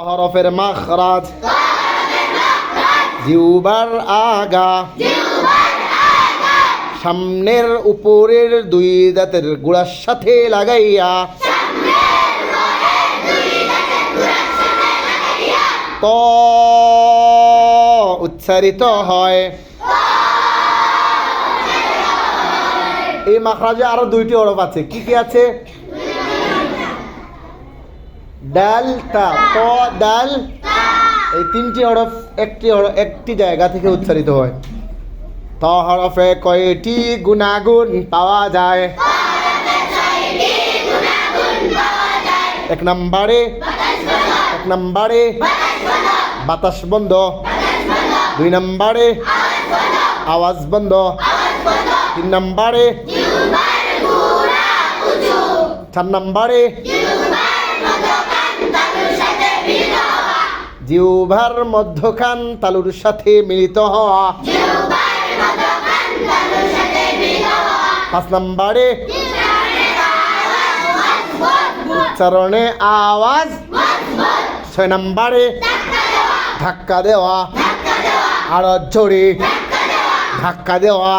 হরফের মাখরাজ। জিউবার আগা। সামনের উপরের দুই দাঁতের গোড়ার সাথে লাগাইয়া। ত উচ্চারিত হয়। এই মাখরাজে আরও দুইটি হরফ আছে। কি কি আছে? ডাল তা ত ডাল। এই তিনটি হরফ একটি একটি জায়গা থেকে উচ্চারিত হয়। ত হরফে কয়টি গুণাগুণ পাওয়া যায়? এক নম্বরে এক নম্বরে বাতাস বন্ধ। দুই নম্বরে আওয়াজ বন্ধ। তিন নম্বরে চার নম্বরে জিউভার মধ্যখান তালুর সাথে মিলিত হওয়া। পাঁচ নম্বরে উচ্চারণে আওয়াজ। ছয় নম্বরে ধাক্কা দেওয়া। আরও জোরে ধাক্কা দেওয়া।